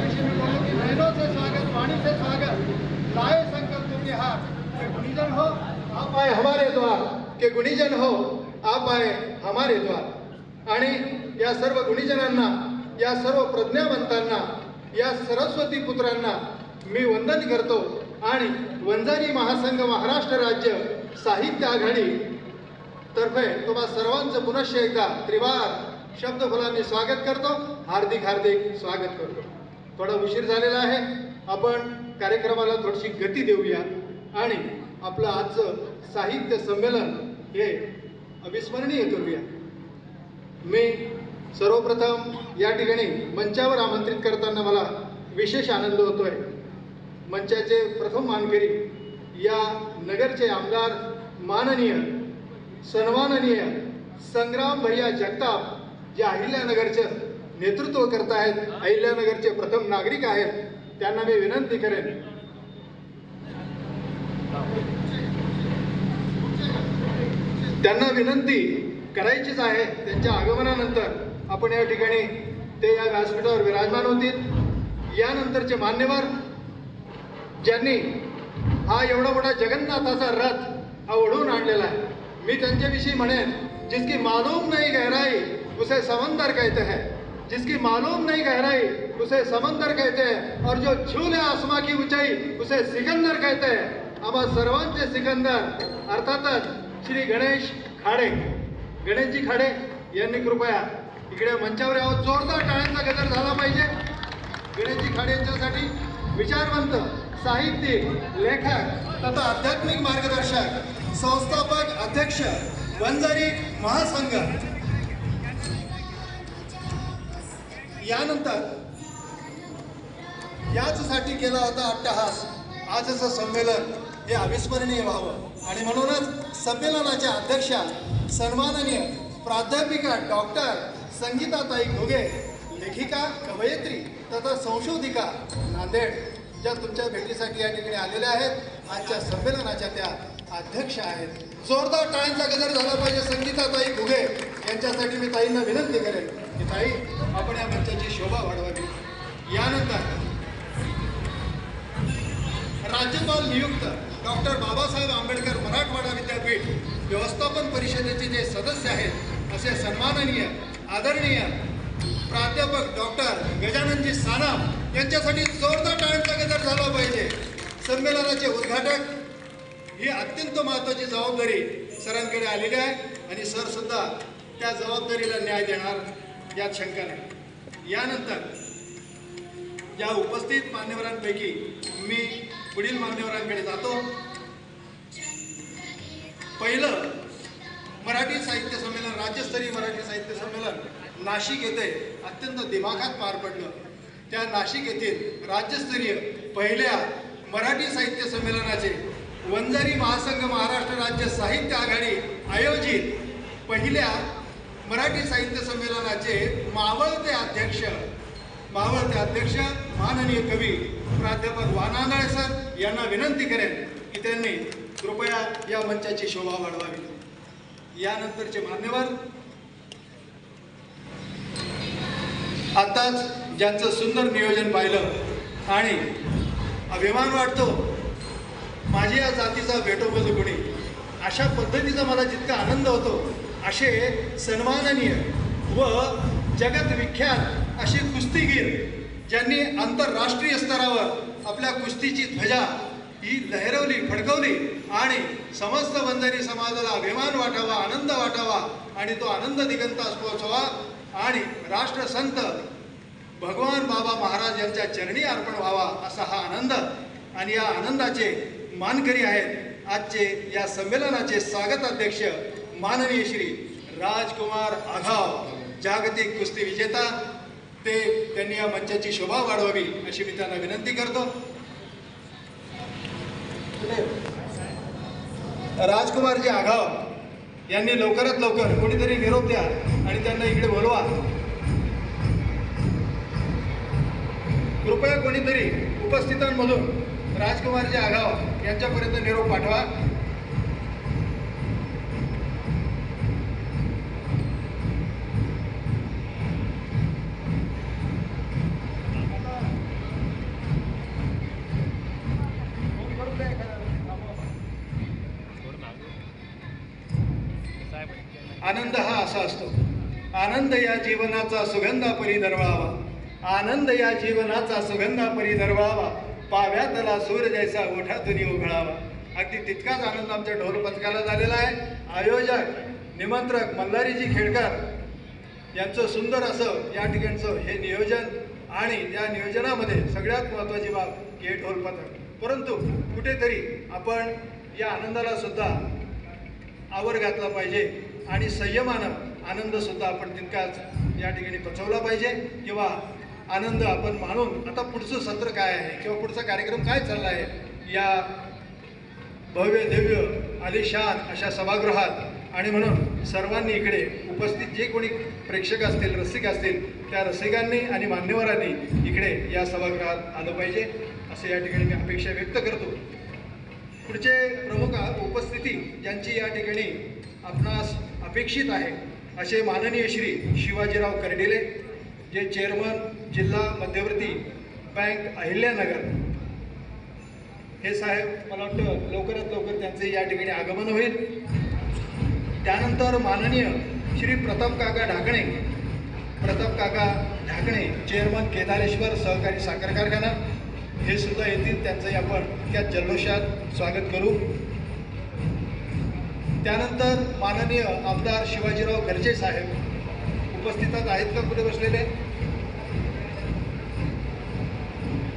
विषयी मी बोललो की बहनों से स्वागत वाणी से स्वागत लाए संकल्प के हाथ के गुणीजन हो आप आए हमारे द्वार के गुणीजन हो आप आए हमारे द्वार आणि या सर्व गुणीजनांना या सर्व प्रज्ञावंतांना या सरस्वती पुत्रांना मी वंदन करतो आणि वंजारी महासंघ महाराष्ट्र राज्य साहित्य आघाडी तर्फे तुम्हा सर्वांचं पुनश्च एकदा त्रिवार शब्दफुलांनी स्वागत करतो. हार्दिक हार्दिक स्वागत करतो. थोडा उशीर झालेला आहे. आपण कार्यक्रमाला थोडीशी गती देऊया. आणि आपलं आजचं साहित्य संमेलन हे अविस्मरणीय करूया. मी सर्वप्रथम या ठिकाणी मंचावर आमंत्रित करताना मला विशेष आनंद होतोय. मंचाचे प्रथम मानकरी या नगरचे आमदार माननीय सन्माननीय संग्राम भैया जगताप जे अहिल्यानगरचं नेतृत्व करत आहेत अहिल्यानगरचे प्रथम नागरिक आहेत त्यांना मी विनंती करेन. त्यांना विनंती करायचीच आहे त्यांच्या आगमनानंतर. आपण या ठिकाणी ते या व्यासपीठावर विराजमान होतील. यानंतरचे मान्यवर ज्यांनी हा एवढा मोठा जगन्नाथाचा रथ हा ओढून आणलेला आहे. मी त्यांच्याविषयी म्हणेन जिसकी मालूम नाही गहराई उसे समंदर कहते हैं. जिसकी मालूम नहीं गहराई उसे समंदर कहते हैं और जो छू ले आसमां की ऊंचाई उसे सिकंदर कहते हैं। आम्हा सर्वांचे सिकंदर अर्थातच श्री गणेश खाडे। गणेशजी खाडे यांनी कृपया इकडे मंचावर यावं. जोरदार टाळ्यांचा गजर झाला पाहिजे. गणेशजी खाडे यांच्यासाठी विचारवंत साहित्यिक लेखक तथा आध्यात्मिक मार्गदर्शक संस्थापक अध्यक्ष वंजारी महासंघ. यानंतर याचसाठी केला होता अट्टहास. आजचं संमेलन हे अविस्मरणीय व्हावं. आणि म्हणूनच संमेलनाच्या अध्यक्षा सन्माननीय प्राध्यापिका डॉक्टर संगीताताई घुगे लेखिका कवयित्री तथा संशोधिका नांदेड ज्या तुमच्या भेटीसाठी या ठिकाणी आलेल्या आहेत आजच्या संमेलनाच्या त्या अध्यक्ष आहेत. जोरदार टाळ्यांचा गजर झाला पाहिजे. संगीताताई घुगे यांच्यासाठी मी ताईंना विनंती करेन की ताई आपण या मंचाची शोभा वाढवावी. यानंतर राज्यपाल नियुक्त डॉक्टर बाबासाहेब आंबेडकर मराठवाडा विद्यापीठ व्यवस्थापन परिषदेचे जे सदस्य आहेत असे सन्माननीय आदरणीय प्राध्यापक डॉक्टर गजाननजी साना यांच्यासाठी जोरदार टाळ्यांचा गजर झाला पाहिजे. संमेलनाचे उद्घाटक ही अत्यंत महत्त्वाची जबाबदारी सरांकडे आलेली आहे आणि सर सुद्धा त्या जबाबदारीला न्याय देणार यात शंका नाही. यानंतर या उपस्थित मान्यवरांपैकी मी पुढील मान्यवरांकडे जातो. पहिलं मराठी साहित्य संमेलन राज्यस्तरीय मराठी साहित्य संमेलन नाशिक येथे अत्यंत दिमाखात पार पडलं. त्या नाशिक येथील राज्यस्तरीय पहिल्या मराठी साहित्य संमेलनाचे वंजारी महासंघ महाराष्ट्र राज्य साहित्य आघाडी आयोजित पहिल्या मराठी साहित्य संमेलनाचे मावळते अध्यक्ष मावळते अध्यक्ष माननीय कवी प्राध्यापक वानांदळे सर यांना विनंती करेन की त्यांनी कृपया या मंचाची शोभा वाढवावी. यानंतरचे मान्यवर. आताच ज्यांचं सुंदर नियोजन पाहिलं आणि अभिमान वाटतो माझी या जातीचा भेटोबज गुणी अशा पद्धतीचा मला जितका आनंद होतो असे सन्माननीय व जगत विख्यात असे कुस्तीगीर ज्यांनी आंतरराष्ट्रीय स्तरावर आपल्या कुस्तीची ध्वजा ही लहरवली फडकवली आणि समस्त वंजारी समाजाला अभिमान वाटावा आनंद वाटावा आणि तो आनंद दिगंतास पोहोचवा आणि राष्ट्रसंत भगवान बाबा महाराज यांच्या चरणी अर्पण व्हावा असा हा आनंद आणि या आनंदाचे मानकरी आहेत. आजचे या संमेलनाचे स्वागत अध्यक्ष माननीय श्री राजकुमार आघाव जागतिक कुस्ती विजेता. ते त्यांनी या मंचाची शोभा वाढवावी अशी मी त्यांना विनंती करतो. राजकुमारजी आघाव यांनी लवकरात लवकर कोणीतरी निरोप द्या आणि त्यांना इकडे बोलवा. कृपया कोणीतरी उपस्थितांमधून राजकुमारजी आघाव यांच्यापर्यंत निरोप पाठवा. आनंद हा असा असतो. आनंद या जीवनाचा सुगंधापरी दरवावा आनंद या जीवनाचा सुगंधापरी दरवावा पाव्यातला सूर जैसा ओठातून उघळावा अगदी तितकाच आनंद आमच्या ढोल पथकाला झालेला आहे. आयोजक निमंत्रक मल्हारीजी खेडकर यांचं सुंदर असं या ठिकाणचं हे नियोजन आणि या नियोजनामध्ये सगळ्यात महत्त्वाची बाब की हे ढोल पथक. परंतु कुठेतरी आपण या आनंदाला सुद्धा आवर घातला पाहिजे आणि संयमानं आनंदसुद्धा आपण तितकाच या ठिकाणी पचवला पाहिजे. किंवा आनंद आपण मानून आता पुढचं सत्र काय आहे? किंवा पुढचा कार्यक्रम काय चालला आहे या भव्य दिव्य आलिशान अशा सभागृहात. आणि म्हणून सर्वांनी इकडे उपस्थित जे कोणी प्रेक्षक असतील रसिक असतील त्या रसिकांनी आणि मान्यवरांनी इकडे या सभागृहात आलं पाहिजे. असं या ठिकाणी मी अपेक्षा व्यक्त करतो. पुढचे प्रमुख उपस्थिती ज्यांची या ठिकाणी आपणास अपेक्षित आहे असे माननीय श्री शिवाजीराव कर्डिले जे चेअरमन जिल्हा मध्यवर्ती बँक अहिल्यानगर. हे साहेब मला वाटतं लवकरात लवकर त्यांचे या ठिकाणी आगमन होईल. त्यानंतर माननीय श्री प्रताप काका ढाकणे प्रताप काका ढाकणे चेअरमन केदारेश्वर सहकारी साखर कारखाना हे सुद्धा येतील त्यांचंही आपण त्या जल्लोषात स्वागत करू. त्यानंतर माननीय आमदार शिवाजीराव गर्जे साहेब उपस्थितात आहेत का कुठे बसलेले?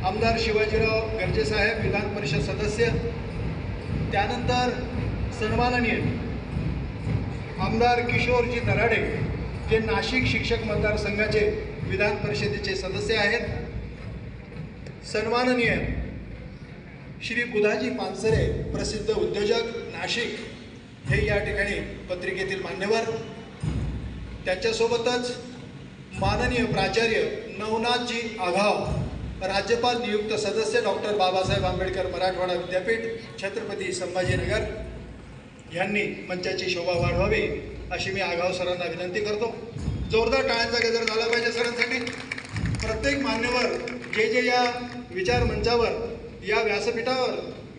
आमदार शिवाजीराव गर्जे साहेब विधान परिषद सदस्य त्यानंतर सन्माननीय आमदार किशोरजी दराडे जे नाशिक शिक्षक मतदारसंघाचे विधान परिषदेचे सदस्य आहेत. सन्माननीय श्री बुधाजी पानसरे प्रसिद्ध उद्योजक नाशिक हे या ठिकाणी पत्रिकेतील मान्यवर. त्यांच्यासोबतच माननीय प्राचार्य नवनाथजी आघाव राज्यपाल नियुक्त सदस्य डॉक्टर बाबासाहेब आंबेडकर मराठवाडा विद्यापीठ छत्रपती संभाजीनगर यांनी मंचाची शोभा वाढवावी अशी मी आघाव सरांना विनंती करतो. जोरदार टाळ्यांचा गजर झाला पाहिजे सरांसाठी. प्रत्येक मान्यवर जे जे या विचार मंचावर या व्यासपीठावर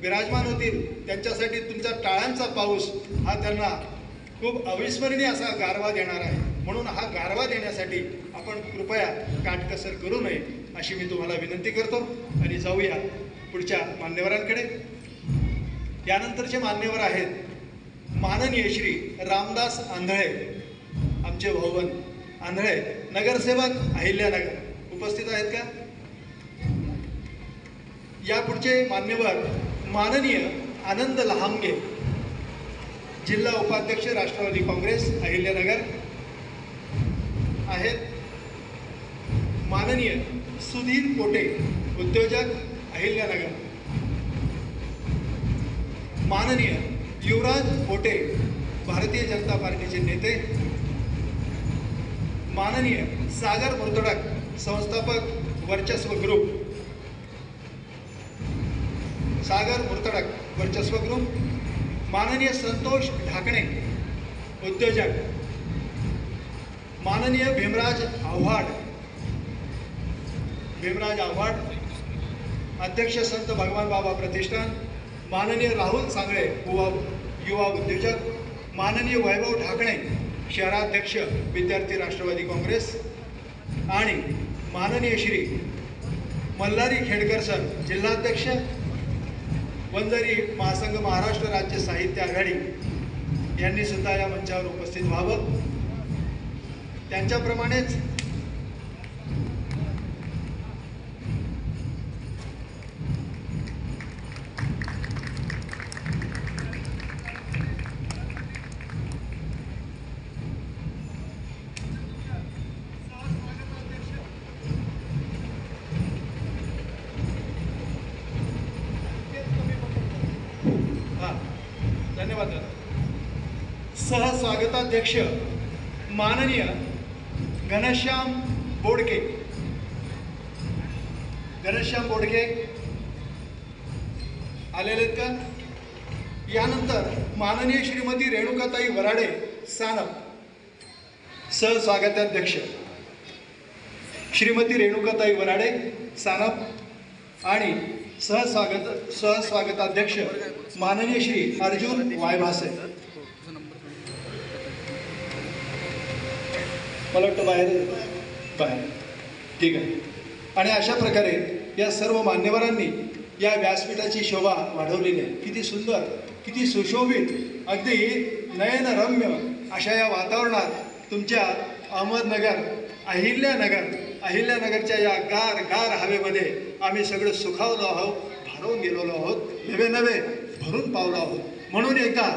विराजमान होतील त्यांच्यासाठी तुमचा टाळ्यांचा पाऊस हा त्यांना खूप अविस्मरणीय असा गारवा देणार आहे. म्हणून हा गारवा देण्यासाठी आपण कृपया काटकसर करू नये अशी मी तुम्हाला विनंती करतो. आणि जाऊया पुढच्या मान्यवरांकडे. यानंतरचे मान्यवर आहेत माननीय श्री रामदास आंधळे आमचे भाऊबंद आंधळे नगरसेवक अहिल्यानगर. उपस्थित आहेत का? या पुढचे मान्यवर माननीय आनंद लहामगे जिल्हा उपाध्यक्ष राष्ट्रवादी काँग्रेस अहिल्यानगर आहेत माननीय सुधीर पोटे उद्योजक अहिल्यानगर. माननीय युवराज पोटे भारतीय जनता पार्टीचे नेते. माननीय सागर मुर्तडक संस्थापक वर्चस्व ग्रुप. सागर मुर्तडक वर्चस्व ग्रुप. माननीय संतोष ढाकणे उद्योजक. माननीय भीमराज आव्हाड. भीमराज आव्हाड अध्यक्ष संत भगवान बाबा प्रतिष्ठान. माननीय राहुल सांगळे युवा युवा उद्योजक. माननीय वैभव ढाकणे शहराध्यक्ष विद्यार्थी राष्ट्रवादी काँग्रेस. आणि माननीय श्री मल्हारी खेडकर सर जिल्हाध्यक्ष वंजारी महासंघ महाराष्ट्र राज्य साहित्य आघाडी यांनी सुद्धा या मंचावर उपस्थित व्हावं त्यांच्याप्रमाणेच स्वागताध्यक्ष माननीय घनश्याम बोडके घनश्याम बोडके आलेले आहेत का यानंतर माननीय श्रीमती रेणुकाताई वराडे सानप सहस्वागताध्यक्ष श्रीमती रेणुकाताई वराडे सानप आणि सहस्वागत सहस्वागताध्यक्ष माननीय श्री अर्जुन वायभासे मला वाटतं बाहेर बाहेर. ठीक आहे. आणि अशा प्रकारे या सर्व मान्यवरांनी या व्यासपीठाची शोभा वाढवलेली आहे. किती सुंदर किती सुशोभित अगदी नयनरम्य अशा या वातावरणात तुमच्या अहमदनगर अहिल्यानगर अहिल्यानगरच्या या गार गार हवेमध्ये आम्ही सगळं सुखावलो आहोत भारून गेलेलो आहोत नवे नवे भरून पावलो आहोत. म्हणून एकदा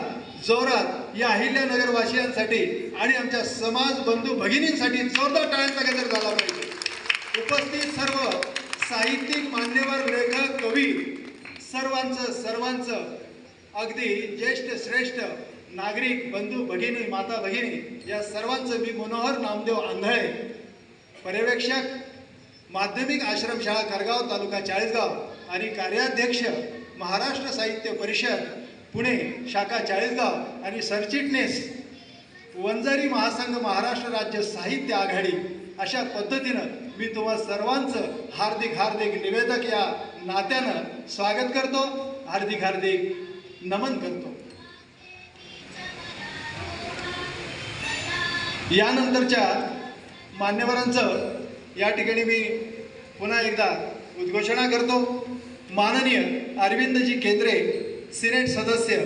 जोरात या अहिल्यानगरवासियांसाठी आणि आमच्या समाज बंधू भगिनींसाठी जोरदार टाळ्यांचा गजर झाला पाहिजे. उपस्थित सर्व साहित्यिक मान्यवर लेखक कवी सर्वांचं सर्वांचं अगदी ज्येष्ठ श्रेष्ठ नागरिक बंधू भगिनी माता भगिनी या सर्वांचं मी मनोहर नामदेव आंधळे पर्यवेक्षक माध्यमिक आश्रमशाळा खरगाव तालुका चाळीसगाव आणि कार्याध्यक्ष महाराष्ट्र साहित्य परिषद पुणे शाखा चाळीसगाव आणि सरचिटणीस वंजारी महासंघ महाराष्ट्र राज्य साहित्य आघाडी अशा पद्धतीनं मी तुम्हा सर्वांचं हार्दिक हार्दिक निवेदक या नात्यानं स्वागत करतो. हार्दिक हार्दिक नमन करतो. यानंतरच्या मान्यवरांचं या ठिकाणी मी पुन्हा एकदा उद्घोषणा करतो. माननीय अरविंदजी केंद्रे सिनेट सदस्य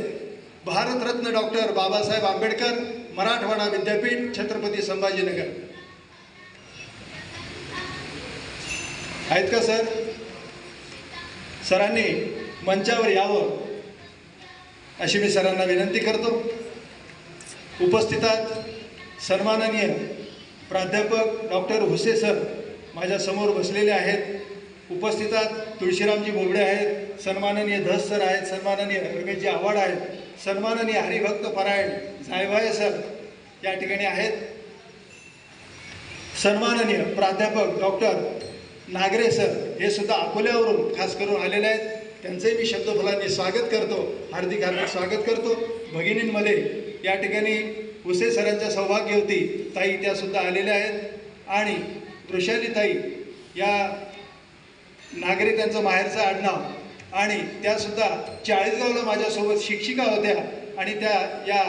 भारतरत्न डॉक्टर बाबासाहेब आंबेडकर मराठवाडा विद्यापीठ छत्रपती संभाजीनगर. आहेत का सर? सरांनी मंचावर यावं अशी मी सरांना विनंती करतो. उपस्थितात सन्माननीय प्राध्यापक डॉक्टर हुसे सर माझ्यासमोर बसलेले आहेत. उपस्थितात तुळशीरामजी बोबडे आहेत सन्माननीय धस सर आहेत सन्माननीय रमेशजी आव्हाड आहेत सन्माननीय हरिभक्त परायण झायभाय सर या ठिकाणी आहेत. सन्माननीय प्राध्यापक डॉक्टर नागरे सर हे सुद्धा अकोल्यावरून खास करून आलेले आहेत. त्यांचंही मी शब्दफुलांनी स्वागत करतो हार्दिक हार्दिक स्वागत करतो. भगिनींमध्ये या ठिकाणी उसे सरांच्या सौभाग्यवती ताई त्या सुद्धा आलेल्या आहेत. आणि वृषाली ताई या नागरिकांचं माहेरचं आडनाव आणि त्यासुद्धा चाळीसगावला माझ्यासोबत शिक्षिका होत्या आणि त्या या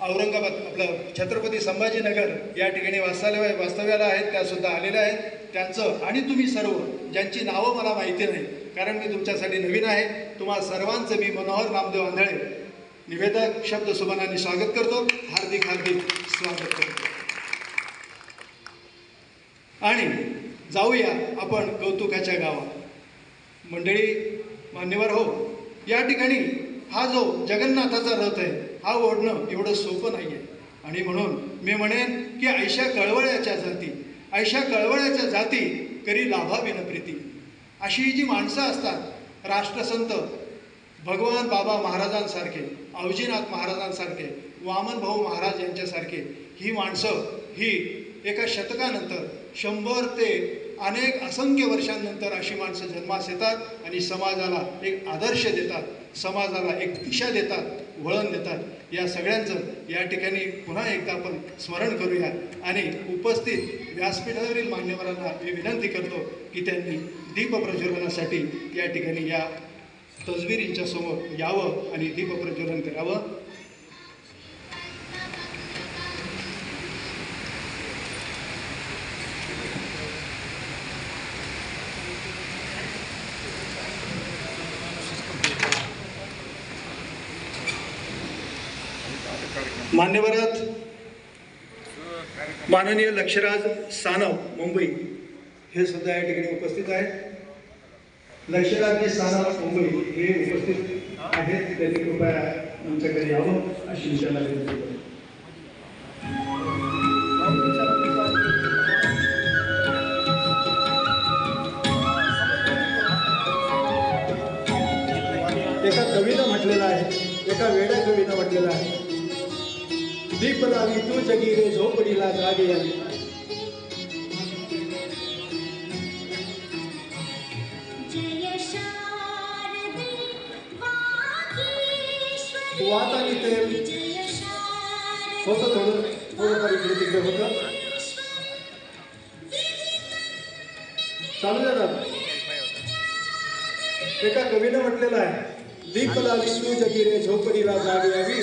औरंगाबाद आपलं छत्रपती संभाजीनगर या ठिकाणी वास्तव्य वास्तव्याला आहेत त्यासुद्धा आलेल्या आहेत. त्यांचं आणि तुम्ही सर्व ज्यांची नावं मला माहिती नाही कारण मी तुमच्यासाठी नवीन आहे तुम्हा सर्वांचं मी मनोहर नामदेव आंधळे निवेदक शब्द सुमनाने स्वागत करतो. हार्दिक हार्दिक स्वागत करतो. आणि जाऊया आपण कौतुकाच्या गावात. मंडळी मान्यवर हो. या ठिकाणी हा जो जगन्नाथाचा रथ आहे हा ओढणं एवढं सोपं नाही आहे आणि म्हणून मी म्हणेन की ऐशा कळवळ्याच्या जाती ऐशा कळवळ्याच्या जाती करी लाभाविन प्रीती. अशी जी माणसं असतात राष्ट्रसंत भगवान बाबा महाराजांसारखे अवजीनाथ महाराजांसारखे वामन भाऊ महाराज यांच्यासारखे ही माणसं ही एका शतकानंतर शंभर ते अनेक असंख्य वर्षांनंतर अशी माणसं जन्मास येतात आणि समाजाला एक आदर्श देतात समाजाला एक दिशा देतात वळण देतात. या सगळ्यांचं या ठिकाणी पुन्हा एकदा आपण स्मरण करूया आणि उपस्थित व्यासपीठावरील मान्यवरांना मी विनंती करतो की त्यांनी दीपप्रज्वलनासाठी या ठिकाणी या तसबिरींच्या समोर यावं आणि दीपप्रज्वलन करावं. मान्यवरात माननीय लक्षराज सानव मुंबई. हे सुद्धा या ठिकाणी उपस्थित आहेत. लक्षराज सानव मुंबई. हे उपस्थित आहेत. त्यांनी कृपया आमच्याकडे यावं अशी विचारला दीप लावी तू जगी रे झोपडीला जागे वात आणि तेल होतं थोडं थोडंफार इकडे तिकडे होतं चालू जातात एका कवीनं म्हटलेलं आहे दीप लावी तू जगी रे झोपडीला जागे यावी